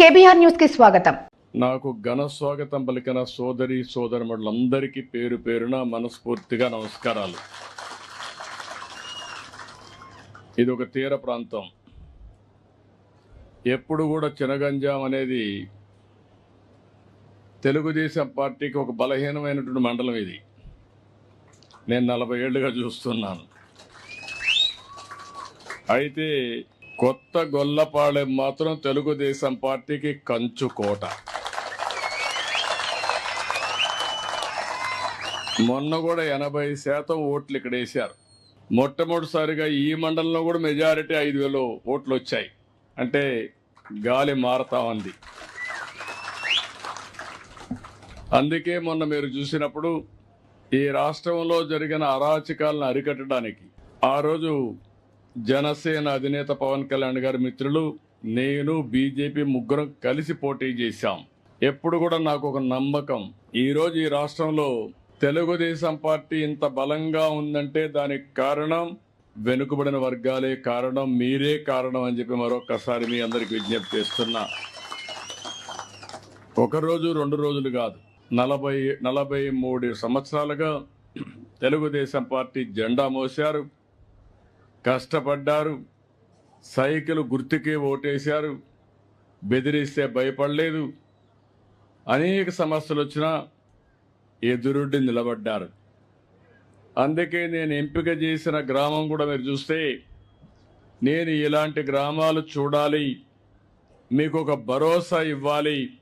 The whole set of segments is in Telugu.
కేబీఆర్ న్యూస్కి స్వాగతం. నాకు ఘన స్వాగతం పలికిన సోదరి సోదరులందరికీ పేరు పేరున మనస్ఫూర్తిగా నమస్కారాలు. ఇది ఒక తీర ప్రాంతం. ఎప్పుడు కూడా చినగంజాం అనేది తెలుగుదేశం పార్టీకి ఒక బలహీనమైనటువంటి మండలం ఇది. నేను నలభై ఏళ్ళుగా చూస్తున్నాను. అయితే కొత్త గొల్లపాళెం మాత్రం తెలుగుదేశం పార్టీకి కంచుకోట మొన్న కూడా ఎనభై శాతం ఓట్లు ఇక్కడ వేశారు. మొట్టమొదటిసారిగా ఈ మండలంలో కూడా మెజారిటీ ఐదు వేలు ఓట్లు వచ్చాయి. అంటే గాలి మారుతా ఉంది. అందుకే మొన్న మీరు చూసినప్పుడు ఈ రాష్ట్రంలో జరిగిన అరాచకాలను అరికట్టడానికి ఆ రోజు జనసేన అధినేత పవన్ కళ్యాణ్ గారి మిత్రులు నేను బీజేపీ ముగ్గురం కలిసి పోటీ చేశాం. ఎప్పుడు కూడా నాకు ఒక నమ్మకం. ఈరోజు ఈ రాష్ట్రంలో తెలుగుదేశం పార్టీ ఇంత బలంగా ఉందంటే దానికి కారణం వెనుకబడిన వర్గాలే కారణం మీరే కారణం అని చెప్పి మరొకసారి మీ అందరికి విజ్ఞప్తి చేస్తున్నా. ఒక రోజు రెండు రోజులు కాదు. నలభై నలభై మూడు సంవత్సరాలుగా తెలుగుదేశం పార్టీ జెండా మోశారు. కష్టపడ్డారు. సైకిల్ గుర్తుకే ఓటేశారు. బెదిరిస్తే భయపడలేదు. అనేక సమస్యలు వచ్చినా ఎదురుడ్డి నిలబడ్డారు. అందుకే నేను ఎంపిక చేసిన గ్రామం కూడా మీరు చూస్తే నేను ఇలాంటి గ్రామాలు చూడాలి. మీకు ఒక భరోసా ఇవ్వాలి.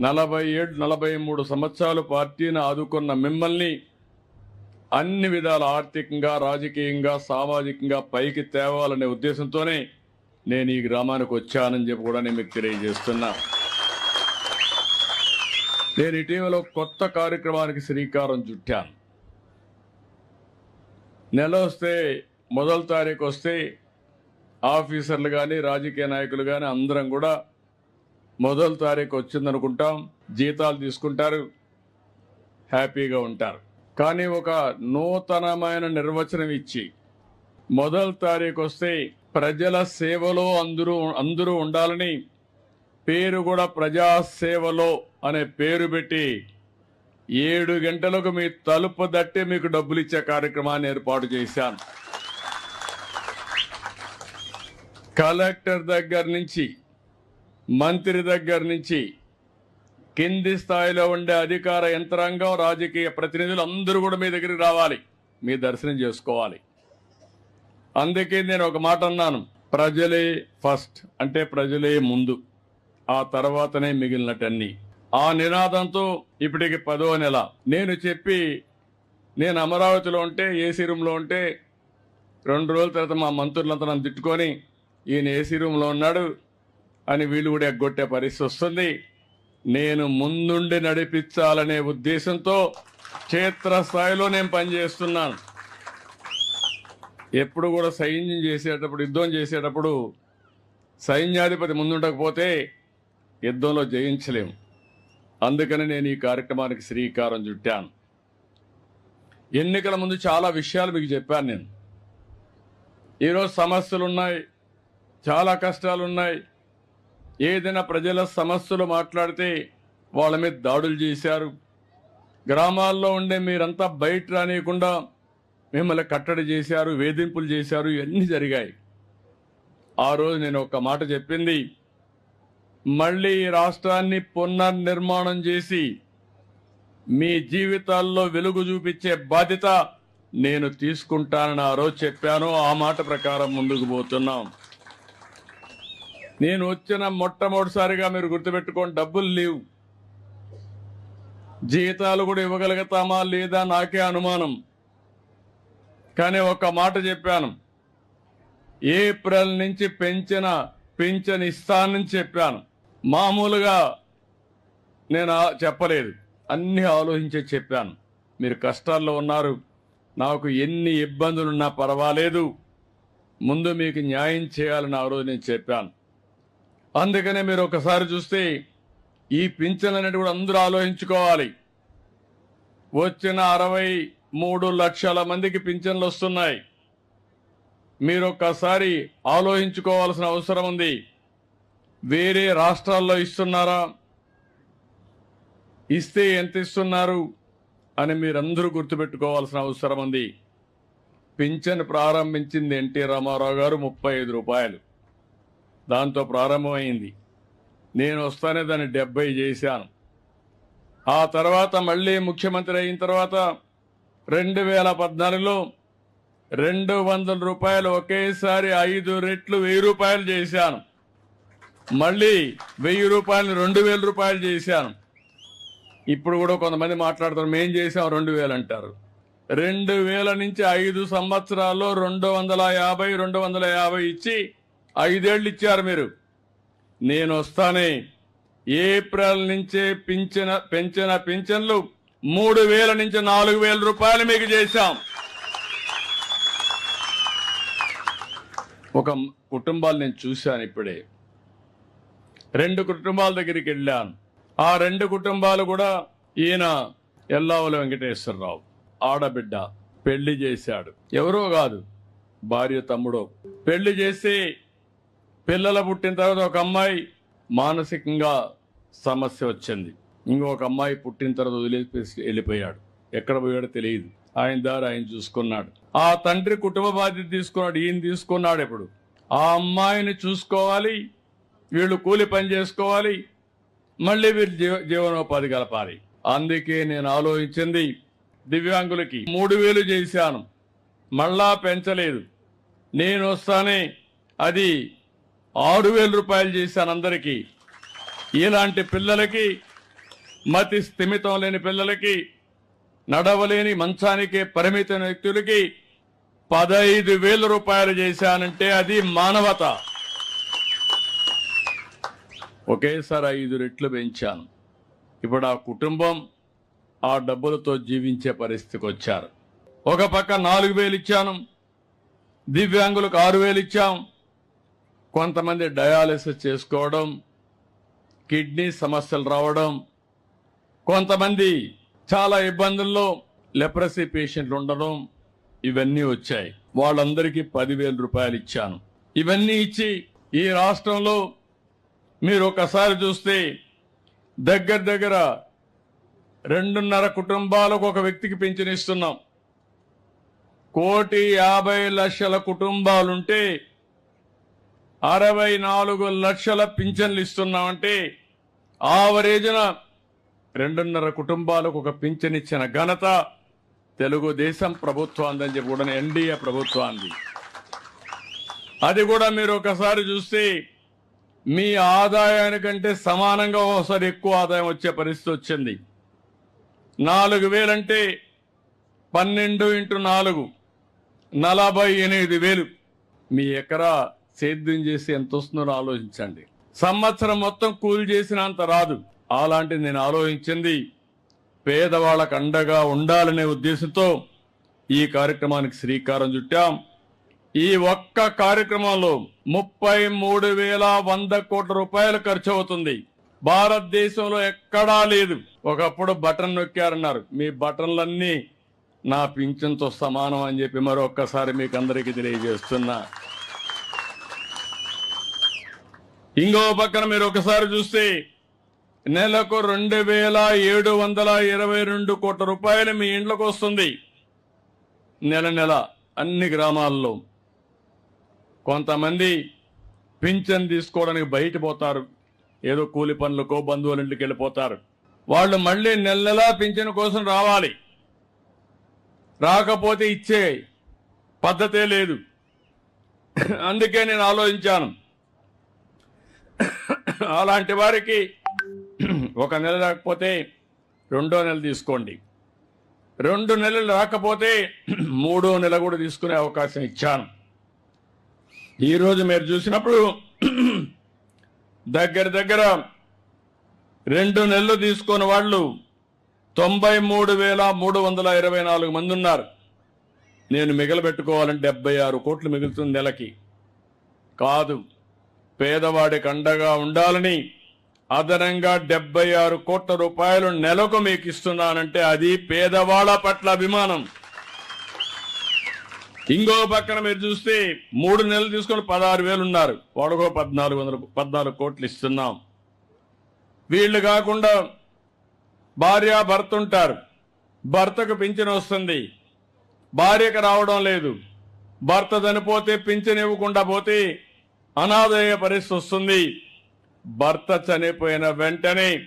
నలభై ఏడు నలభై మూడు సంవత్సరాలు పార్టీని ఆదుకున్న మిమ్మల్ని అన్ని విధాల ఆర్థికంగా రాజకీయంగా సామాజికంగా పైకి తేవాలనే ఉద్దేశంతోనే నేను ఈ గ్రామానికి వచ్చానని చెప్పి కూడా నేను మీకు తెలియజేస్తున్నా. నేను ఇటీవల కొత్త కార్యక్రమానికి శ్రీకారం చుట్టాను. నెల వస్తే మొదటి తారీఖు వస్తే ఆఫీసర్లు కానీ రాజకీయ నాయకులు కానీ అందరం కూడా మొదటి తారీఖు వచ్చిందనుకుంటాం. జీతాలు తీసుకుంటారు. హ్యాపీగా ఉంటారు. కానీ ఒక నూతనమైన నిర్వచనం ఇచ్చి మొదటి తారీఖు వస్తే ప్రజల సేవలో అందరూ అందరూ ఉండాలని పేరు కూడా ప్రజాసేవలో అనే పేరు పెట్టి ఏడు గంటలకు మీ తలుపు దట్టి మీకు డబ్బులు ఇచ్చే కార్యక్రమాన్ని ఏర్పాటు చేశాను. కలెక్టర్ దగ్గర నుంచి మంత్రి దగ్గర నుంచి కింది స్థాయిలో ఉండే అధికార యంత్రాంగం రాజకీయ ప్రతినిధులు అందరూ కూడా మీ దగ్గరికి రావాలి. మీ దర్శనం చేసుకోవాలి. అందుకే నేను ఒక మాట అన్నాను. ప్రజలే ఫస్ట్ అంటే ప్రజలే ముందు. ఆ తర్వాతనే మిగిలినటన్నీ. ఆ నినాదంతో ఇప్పటికి పదో నెల. నేను చెప్పి నేను అమరావతిలో ఉంటే ఏసీ రూమ్లో ఉంటే రెండు రోజుల తర్వాత మా మంత్రులంతా నన్ను తిట్టుకొని ఈయన ఏసీ రూమ్లో ఉన్నాడు అని వీళ్ళు కూడా ఎగ్గొట్టే పరిస్థితి వస్తుంది. నేను ముందుండి నడిపించాలనే ఉద్దేశంతో క్షేత్రస్థాయిలో నేను పనిచేస్తున్నాను. ఎప్పుడు కూడా సైన్యం చేసేటప్పుడు యుద్ధం చేసేటప్పుడు సైన్యాధిపతి ముందుండకపోతే యుద్ధంలో జయించలేము. అందుకని నేను ఈ కార్యక్రమానికి శ్రీకారం చుట్టాను. ఎన్నికల ముందు చాలా విషయాలు మీకు చెప్పాను నేను. ఈరోజు సమస్యలు ఉన్నాయి చాలా కష్టాలు ఉన్నాయి ఏదైనా ప్రజల సమస్యలు మాట్లాడితే వాళ్ళ మీద దాడులు చేశారు. గ్రామాల్లో ఉండే మీరంతా బయట రానియకుండా మిమ్మల్ని కట్టడి చేశారు వేధింపులు చేశారు ఇవన్నీ జరిగాయి. ఆ రోజు నేను ఒక మాట చెప్పింది. మళ్ళీ రాష్ట్రాన్ని పునర్నిర్మాణం చేసి మీ జీవితాల్లో వెలుగు చూపించే బాధ్యత నేను తీసుకుంటానని ఆ రోజు చెప్పాను. ఆ మాట ప్రకారం ముందుకు పోతున్నాం. నేను వచ్చిన మొట్టమొదటిసారిగా మీరు గుర్తుపెట్టుకోండి డబ్బులు లేవు. జీతాలు కూడా ఇవ్వగలుగుతామా లేదా నాకే అనుమానం. కానీ ఒక మాట చెప్పాను. ఏప్రిల్ నుంచి పెంచిన పింఛన్ ఇస్తానని చెప్పాను. మామూలుగా నేను చెప్పలేదు. అన్ని ఆలోచించే చెప్పాను. మీరు కష్టాల్లో ఉన్నారు. నాకు ఎన్ని ఇబ్బందులున్నా పర్వాలేదు. ముందు మీకు న్యాయం చేయాలని ఆ రోజు నేను చెప్పాను. అందుకనే మీరు ఒకసారి చూస్తే ఈ పింఛన్ అనేది కూడా అందరూ ఆలోచించుకోవాలి. వచ్చిన అరవై మూడు లక్షల మందికి పింఛన్లు వస్తున్నాయి. మీరు ఒక్కసారి ఆలోచించుకోవాల్సిన అవసరం ఉంది. వేరే రాష్ట్రాల్లో ఇస్తున్నారా? ఇస్తే ఎంత ఇస్తున్నారు? అని మీరందరూ గుర్తుపెట్టుకోవాల్సిన అవసరం ఉంది. పింఛన్ ప్రారంభించింది ఎన్టీ రామారావు గారు ముప్పై ఐదు రూపాయలు. దాంతో ప్రారంభమైంది. నేను వస్తానే దాన్ని డెబ్బై చేశాను. ఆ తర్వాత మళ్ళీ ముఖ్యమంత్రి అయిన తర్వాత రెండు వేల పద్నాలుగులో రెండు వందల రూపాయలు ఒకేసారి ఐదు రెట్లు వెయ్యి రూపాయలు చేశాను. మళ్ళీ వెయ్యి రూపాయలు రెండు వేల రూపాయలు చేశాను. ఇప్పుడు కూడా కొంతమంది మాట్లాడతారు మేం చేసాం రెండు వేలు అంటారు. రెండు వేల నుంచి ఐదు సంవత్సరాల్లో రెండు వందల యాభై రెండు వందల యాభై ఇచ్చి ఐదేళ్ళు ఇచ్చారు మీరు. నేను వస్తానే ఏప్రిల్ నుంచే పింఛన పెంచిన పింఛన్లు మూడు వేల నుంచి నాలుగు వేల రూపాయలు మీకు చేశాం. ఒక కుటుంబాలు నేను చూశాను ఇప్పుడే. రెండు కుటుంబాల దగ్గరికి వెళ్ళాను. ఆ రెండు కుటుంబాలు కూడా ఈయన ఎల్లావుల వెంకటేశ్వరరావు ఆడబిడ్డ పెళ్ళి చేశాడు. ఎవరో కాదు భార్య తమ్ముడో. పెళ్ళి చేసి పిల్లలు పుట్టిన తర్వాత ఒక అమ్మాయి మానసికంగా సమస్య వచ్చింది. ఇంకొక అమ్మాయి పుట్టిన తర్వాత వదిలేసి వెళ్ళిపోయాడు. ఎక్కడ పోయాడో తెలియదు. ఆయన దారి ఆయన చూసుకున్నాడు. ఆ తండ్రి కుటుంబ బాధ్యత తీసుకున్నాడు. ఈయన తీసుకున్నాడు ఇప్పుడు ఆ అమ్మాయిని చూసుకోవాలి. వీళ్ళు కూలి పని చేసుకోవాలి. మళ్ళీ వీళ్ళు జీవ జీవనోపాధి కలపాలి. అందుకే నేను ఆలోచించింది దివ్యాంగులకి మూడు వేలు చేశాను. మళ్ళా పెంచలేదు. నేను వస్తానే. అది ఆరు వేల రూపాయలు చేశాను అందరికీ. ఇలాంటి పిల్లలకి మతి స్థిమితం లేని పిల్లలకి నడవలేని మంచానికే పరిమితమైన వ్యక్తులకి పదహైదు వేల రూపాయలు చేశానంటే అది మానవత. ఒకేసారి ఐదు రెట్లు పెంచాను. ఇప్పుడు ఆ కుటుంబం ఆ డబ్బులతో జీవించే పరిస్థితికి వచ్చారు. ఒక పక్క నాలుగు వేలు ఇచ్చాను. దివ్యాంగులకు ఆరు వేలు ఇచ్చాం. కొంతమంది డయాలసిస్ చేసుకోవడం కిడ్నీ సమస్యలు రావడం కొంతమంది చాలా ఇబ్బందుల్లో లెప్రసీ పేషెంట్లు ఉండడం ఇవన్నీ వచ్చాయి. వాళ్ళందరికీ పదివేల రూపాయలు ఇచ్చాను. ఇవన్నీ ఇచ్చి ఈ రాష్ట్రంలో మీరు ఒకసారి చూస్తే దగ్గర దగ్గర రెండున్నర కుటుంబాలకు ఒక వ్యక్తికి పింఛనిస్తున్నాం కోటి యాభై లక్షల కుటుంబాలుంటే అరవై నాలుగు లక్షల పింఛన్లు ఇస్తున్నామంటే ఆవరేజన రెండున్నర కుటుంబాలకు ఒక పింఛన్ ఇచ్చిన ఘనత తెలుగుదేశం ప్రభుత్వాన్ని అని చెప్పి కూడా ఎన్డీఏ ప్రభుత్వాన్ని అది కూడా మీరు ఒకసారి చూస్తే మీ ఆదాయానికంటే సమానంగా ఒకసారి ఎక్కువ ఆదాయం వచ్చే పరిస్థితి వచ్చింది. నాలుగు వేలంటే పన్నెండు ఇంటూ నాలుగు నలభై ఎనిమిది వేలు మీ ఎకరా సేద్యం చేసి ఎంత వస్తుందో ఆలోచించండి. సంవత్సరం మొత్తం కూలి చేసినంత రాదు. అలాంటిది నేను ఆలోచించింది. పేదవాళ్ళకు అండగా ఉండాలనే ఉద్దేశంతో ఈ కార్యక్రమానికి శ్రీకారం చుట్టాం. ఈ ఒక్క కార్యక్రమంలో ముప్పై మూడు వేల వంద కోట్ల రూపాయలు ఖర్చు అవుతుంది. భారతదేశంలో ఎక్కడా లేదు. ఒకప్పుడు బటన్ నొక్కారన్నారు. మీ బటన్లన్నీ నా పింఛన్తో సమానం అని చెప్పి మరొక్కసారి మీకు అందరికీ తెలియజేస్తున్నా. ఇంకో పక్కన మీరు ఒకసారి చూస్తే నెలకు రెండు వేల ఏడు వందల ఇరవై రెండు కోట్ల రూపాయలు మీ ఇంట్లోకి వస్తుంది. నెల నెల అన్ని గ్రామాల్లో కొంతమంది పింఛన్ తీసుకోవడానికి బయట పోతారు. ఏదో కూలి పనులకో బంధువుల ఇంటికి వెళ్ళిపోతారు. వాళ్ళు మళ్ళీ నెల నెలా పింఛన్ కోసం రావాలి. రాకపోతే ఇచ్చే పద్ధతే లేదు. అందుకే నేను ఆలోచించాను. అలాంటి వారికి ఒక నెల రాకపోతే రెండో నెల తీసుకోండి. రెండు నెలలు రాకపోతే మూడో నెల కూడా తీసుకునే అవకాశం ఇచ్చాను. ఈరోజు మీరు చూసినప్పుడు దగ్గర దగ్గర రెండు నెలలు తీసుకున్న వాళ్ళు తొంభై మూడు వేల మూడు వందల ఇరవై నాలుగు మంది ఉన్నారు. నేను మిగలబెట్టుకోవాలంటే డెబ్బై ఆరు కోట్లు మిగులుతుంది నెలకి. కాదు. పేదవాడికి అండగా ఉండాలని అదనంగా డెబ్బై ఆరు కోట్ల రూపాయలు నెలకు మీకు ఇస్తున్నానంటే అది పేదవాళ్ళ పట్ల అభిమానం. ఇంకో పక్కన మీరు చూస్తే మూడు నెలలు తీసుకొని పదహారు వేలు ఉన్నారు. వాడుకో పద్నాలుగు వందల పద్నాలుగు కోట్లు ఇస్తున్నాం. వీళ్ళు కాకుండా భార్య భర్త ఉంటారు. భర్తకు పింఛన్ వస్తుంది. భార్యకు రావడం లేదు. భర్త చనిపోతే పింఛన్ ఇవ్వకుండా పోతే అనాదయ పరిస్థితి వస్తుంది. భర్త చనిపోయిన వెంటనే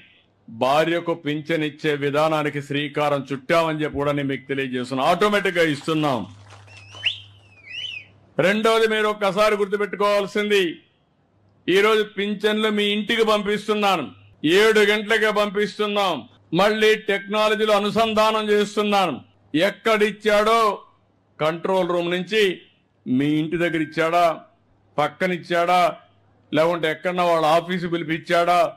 భార్యకు పింఛన్ ఇచ్చే విధానానికి శ్రీకారం చుట్టామని చెప్పి కూడా నేను మీకు తెలియజేస్తున్నాను ఆటోమేటిక్గా ఇస్తున్నాం. రెండవది మీరు ఒక్కసారి గుర్తుపెట్టుకోవాల్సింది. ఈరోజు పింఛన్లు మీ ఇంటికి పంపిస్తున్నాను. ఏడు గంటలకే పంపిస్తున్నాం. మళ్ళీ టెక్నాలజీలో అనుసంధానం చేస్తున్నాను. ఎక్కడిచ్చాడో కంట్రోల్ రూమ్ నుంచి మీ ఇంటి దగ్గర ఇచ్చాడా? పక్కనిచ్చాడా? లేకుంటే ఎక్కడన్నా వాళ్ళ ఆఫీసు పిలిపించాడా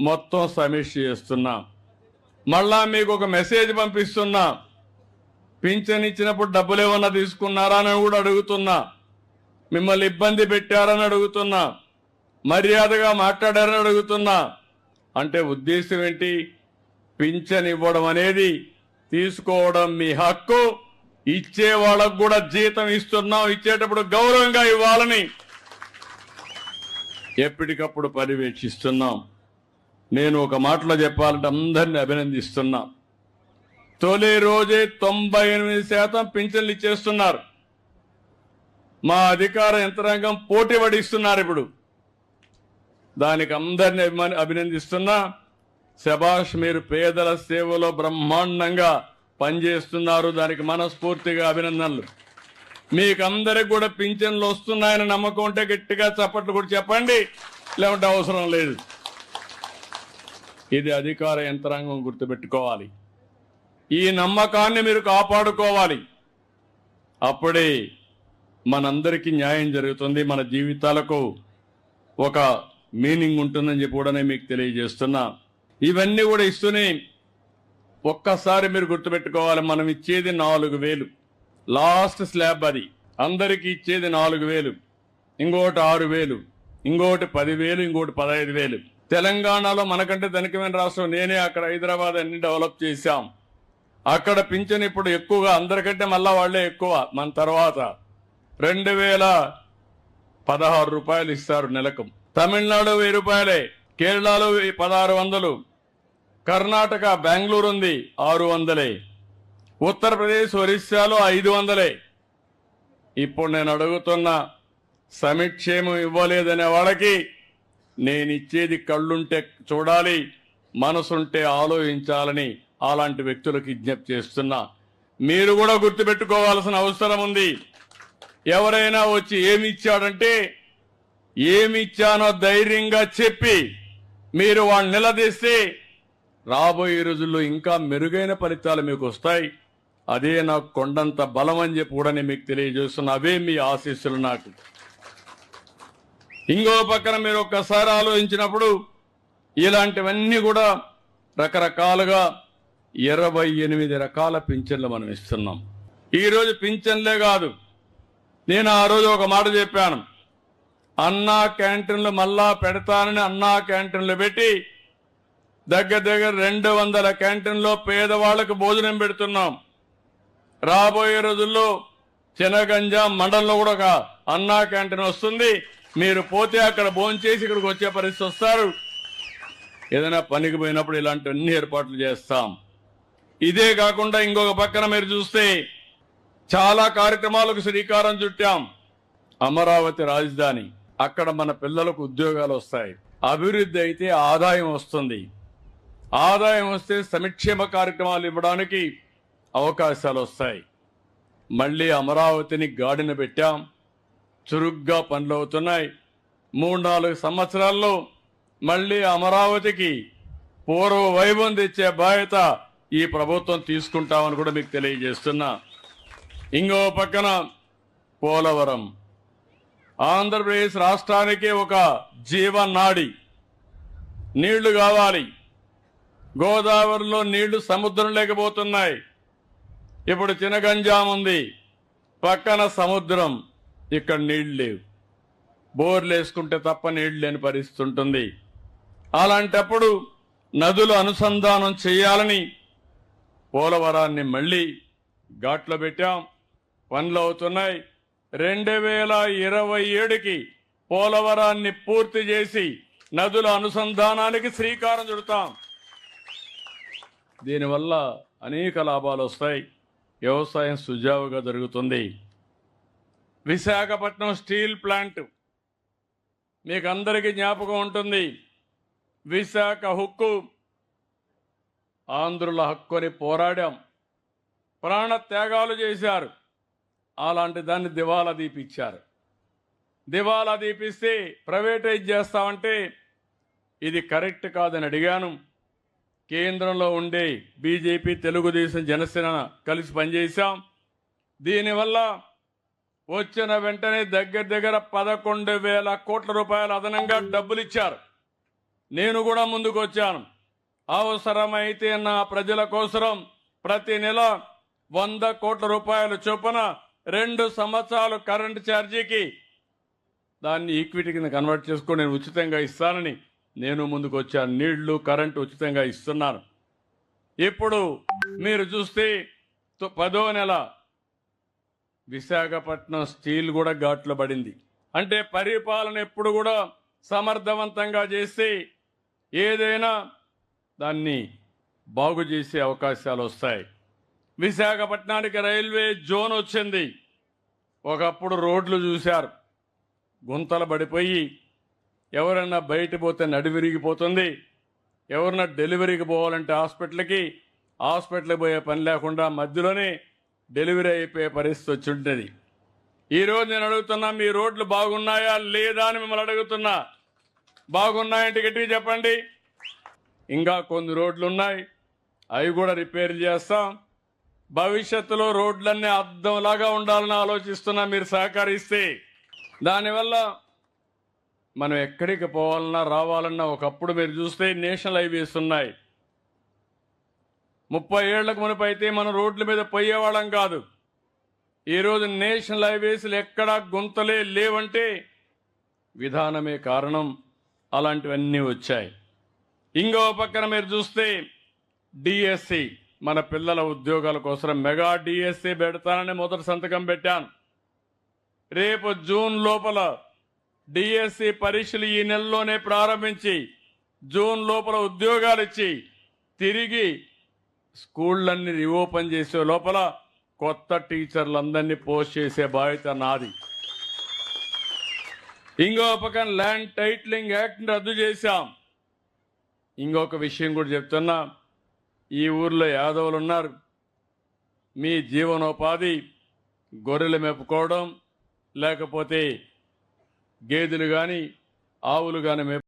మొత్తం సమీక్ష చేస్తున్నా. మళ్ళా మీకు ఒక మెసేజ్ పంపిస్తున్నా. పింఛన్ ఇచ్చినప్పుడు డబ్బులు ఏమన్నా తీసుకున్నారా అని కూడా అడుగుతున్నా. మిమ్మల్ని ఇబ్బంది పెట్టారని అడుగుతున్నా. మర్యాదగా మాట్లాడారని అడుగుతున్నా. అంటే ఉద్దేశం ఏంటి? పింఛన్ ఇవ్వడం అనేది తీసుకోవడం మీ హక్కు. ఇచ్చే వాళ్ళకు కూడా జీతం ఇస్తున్నాం. ఇచ్చేటప్పుడు గౌరవంగా ఇవ్వాలని. ఎప్పటికప్పుడు పర్యవేక్షిస్తున్నాం. నేను ఒక మాటలో చెప్పాలంటే అందరిని అభినందిస్తున్నా. తొలి రోజే తొంభై ఎనిమిది శాతం పింఛన్లు ఇచ్చేస్తున్నారు. మా అధికార యంత్రాంగం పోటీ పడిస్తున్నారు ఇప్పుడు. దానికి అందరిని అభిమాని అభినందిస్తున్నా. శభాష్ మీరు పేదల సేవలో బ్రహ్మాండంగా పనిచేస్తున్నారు. దానికి మనస్ఫూర్తిగా అభినందనలు. మీకు అందరికి కూడా పింఛన్లు వస్తున్నాయని నమ్మకం ఉంటే గట్టిగా చప్పట్లు కూడా చెప్పండి. లేకుంటే అవసరం లేదు. ఇది అధికార యంత్రాంగం గుర్తుపెట్టుకోవాలి. ఈ నమ్మకాన్ని మీరు కాపాడుకోవాలి. అప్పుడే మనందరికీ న్యాయం జరుగుతుంది. మన జీవితాలకు ఒక మీనింగ్ ఉంటుందని చెప్పి కూడా నేను మీకు తెలియజేస్తున్నా. ఇవన్నీ కూడా ఇస్తూనే ఒక్కసారి మీరు గుర్తుపెట్టుకోవాలి. మనం ఇచ్చేది నాలుగు వేలు. లాస్ట్ స్లాబ్ అది. అందరికి ఇచ్చేది నాలుగు వేలు. ఇంకోటి ఆరు వేలు. ఇంకోటి పదివేలు ఇంకోటి పదహైదు వేలు. తెలంగాణలో మనకంటే ధనికమైన రాష్ట్రం నేనే. అక్కడ హైదరాబాద్ అన్ని డెవలప్ చేశాం. అక్కడ పింఛన్ ఇప్పుడు ఎక్కువగా అందరికంటే మళ్ళా వాళ్ళే ఎక్కువ. మన తర్వాత రెండు వేల పదహారు రూపాయలు ఇస్తారు నెలకు. తమిళనాడు వెయ్యి రూపాయలే. కేరళలో వెయ్యి- పదహారు వందలు. కర్ణాటక బెంగళూరు ఉంది ఆరు వందలే. ఉత్తరప్రదేశ్ ఒరిస్సాలో ఐదు వందలే. ఇప్పుడు నేను అడుగుతున్న సమిక్షేమం ఇవ్వలేదనే వాళ్ళకి నేను ఇచ్చేది కళ్ళుంటే చూడాలి మనసుంటే ఆలోచించాలని అలాంటి వ్యక్తులకు విజ్ఞప్తి చేస్తున్నా. మీరు కూడా గుర్తుపెట్టుకోవాల్సిన అవసరం ఉంది. ఎవరైనా వచ్చి ఏమి ఇచ్చాడంటే ఏమి ఇచ్చానో ధైర్యంగా చెప్పి మీరు వాళ్ళు నిలదీస్తే రాబోయే రోజుల్లో ఇంకా మెరుగైన ఫలితాలు మీకు వస్తాయి. అదే నాకు కొండంత బలం అని చెప్పి కూడా నేను మీకు తెలియజేస్తున్నా. అవే మీ ఆశీస్సులు నాకు. ఇంకో పక్కన మీరు ఒక్కసారి ఆలోచించినప్పుడు ఇలాంటివన్నీ కూడా రకరకాలుగా ఇరవై ఎనిమిది రకాల పింఛన్లు మనం ఇస్తున్నాం. ఈరోజు పింఛన్లే కాదు. నేను ఆ రోజు ఒక మాట చెప్పాను. అన్నా క్యాంటీన్లు మళ్ళా పెడతానని అన్నా క్యాంటీన్లు పెట్టి దగ్గర దగ్గర రెండు వందల క్యాంటీన్లో పేదవాళ్ళకు భోజనం పెడుతున్నాం. రాబోయే రోజుల్లో చినగంజ మండలంలో కూడా ఒక అన్నా క్యాంటీన్ వస్తుంది. మీరు పోతే అక్కడ భోంచేసి ఇక్కడికి వచ్చే పరిస్థితి వస్తారు. ఏదైనా పనికి పోయినప్పుడు ఇలాంటివన్నీ ఏర్పాట్లు చేస్తాం. ఇదే కాకుండా ఇంకొక పక్కన మీరు చూస్తే చాలా కార్యక్రమాలకు శ్రీకారం చుట్టాం. అమరావతి రాజధాని. అక్కడ మన పిల్లలకు ఉద్యోగాలు వస్తాయి. అభివృద్ధి అయితే ఆదాయం వస్తుంది. ఆదాయం వస్తే సంక్షేమ కార్యక్రమాలు ఇవ్వడానికి అవకాశాలు వస్తాయి మళ్ళీ అమరావతిని గాడిన పెట్టాం. చురుగ్గా పనులు అవుతున్నాయి మూడు నాలుగు సంవత్సరాల్లో మళ్ళీ అమరావతికి పూర్వ వైభవం తెచ్చే బాధ్యత ఈ ప్రభుత్వం తీసుకుంటామని కూడా మీకు తెలియజేస్తున్నా. ఇంకో పక్కన పోలవరం. ఆంధ్రప్రదేశ్ రాష్ట్రానికి ఒక జీవనాడి. నీళ్ళు కావాలి. గోదావరిలో నీళ్ళు సముద్రం లేకపోతున్నాయి. ఇప్పుడు చినగంజాం ఉంది. పక్కన సముద్రం ఇక్కడ నీళ్ళు లేవు. బోర్లు వేసుకుంటే తప్ప నీళ్ళు లేని పరిస్థితి ఉంటుంది. అలాంటప్పుడు నదులు అనుసంధానం చేయాలని పోలవరాన్ని మళ్ళీ ఘాట్లో పెట్టాం. పనులు అవుతున్నాయి. రెండు వేల ఇరవై ఏడుకి పోలవరాన్ని పూర్తి చేసి నదుల అనుసంధానానికి శ్రీకారం చుడతాం. దీనివల్ల అనేక లాభాలు వస్తాయి. వ్యవసాయం సుజావుగా జరుగుతుంది. విశాఖపట్నం స్టీల్ ప్లాంట్ మీకు అందరికీ జ్ఞాపకం ఉంటుంది. విశాఖ హుక్కు ఆంధ్రుల హక్కుని పోరాడాం. ప్రాణ త్యాగాలు చేశారు. అలాంటి దాన్ని దివాలా దీపిచ్చారు. దివాలా దీపిస్తే ప్రైవేటైజ్ చేస్తామంటే ఇది కరెక్ట్ కాదని అడిగాను. కేంద్రంలో ఉండే బీజేపీ తెలుగుదేశం జనసేన కలిసి పనిచేశాం. దీనివల్ల వచ్చిన వెంటనే దగ్గర దగ్గర పదకొండు వేల కోట్ల రూపాయలు అదనంగా డబ్బులు ఇచ్చారు. నేను కూడా ముందుకు వచ్చాను. అవసరమైతే నా ప్రజల కోసం ప్రతి నెల వంద కోట్ల రూపాయల చొప్పున రెండు సంవత్సరాలు కరెంటు ఛార్జీకి దాన్ని ఈక్విటీ కింద కన్వర్ట్ చేసుకుని నేను ఉచితంగా ఇస్తానని నేను ముందుకు వచ్చాను నీళ్ళు కరెంటు ఉచితంగా ఇస్తున్నాను ఇప్పుడు మీరు చూస్తే తొ- పదో నెల విశాఖపట్నం స్టీల్ కూడా ఘాట్లో పడింది. అంటే పరిపాలన ఎప్పుడు కూడా సమర్థవంతంగా చేస్తే ఏదైనా దాన్ని బాగు చేసే అవకాశాలు వస్తాయి. విశాఖపట్నానికి రైల్వే జోన్ వచ్చింది. ఒకప్పుడు రోడ్లు చూశారు. గుంతలు పడిపోయి ఎవరన్నా బయట పోతే నడి విరిగిపోతుంది. ఎవరన్నా డెలివరీకి పోవాలంటే హాస్పిటల్కి హాస్పిటల్కి పోయే పని లేకుండా మధ్యలోనే డెలివరీ అయిపోయే పరిస్థితి వచ్చి ఉంటుంది ఈరోజు నేను అడుగుతున్నా మీ రోడ్లు బాగున్నాయా లేదా అని మిమ్మల్ని అడుగుతున్నా. బాగున్నాయంటే గట్టిగా చెప్పండి. ఇంకా కొన్ని రోడ్లు ఉన్నాయి అవి కూడా రిపేర్ చేస్తాం. భవిష్యత్తులో రోడ్లన్నీ అర్థంలాగా ఉండాలని ఆలోచిస్తున్నా మీరు సహకరిస్తే. దానివల్ల మనం ఎక్కడికి పోవాలన్నా రావాలన్నా ఒకప్పుడు మీరు చూస్తే నేషనల్ హైవేస్ ఉన్నాయి. ముప్పై ఏళ్ళకు మునుపు అయితే మనం రోడ్ల మీద పోయేవాళ్ళం కాదు. ఈరోజు నేషనల్ హైవేస్లు ఎక్కడా గుంతలే లేవంటే విధానమే కారణం అలాంటివన్నీ వచ్చాయి. ఇంకో పక్కన మీరు చూస్తే డిఎస్సి మన పిల్లల ఉద్యోగాల కోసం మెగా డిఎస్సి పెడతానని మొదటి సంతకం పెట్టాను. రేపు జూన్ లోపల డిఎస్సి పరీక్షలు ఈ నెలలోనే ప్రారంభించి జూన్ లోపల ఉద్యోగాలు ఇచ్చి తిరిగి స్కూళ్ళన్నీ రీఓపెన్ చేసే లోపల కొత్త టీచర్లందరినీ పోస్ట్ చేసే బాధ్యత నాది. ఇంకో పక్కన ల్యాండ్ టైటిలింగ్ యాక్ట్ని రద్దు చేశాం. ఇంకొక విషయం కూడా చెప్తున్నా ఈ ఊర్లో యాదవులు ఉన్నారు మీ జీవనోపాధి గొర్రెలు మేపుకోవడం లేకపోతే గేదెలు కానీ ఆవులు కానీ మేప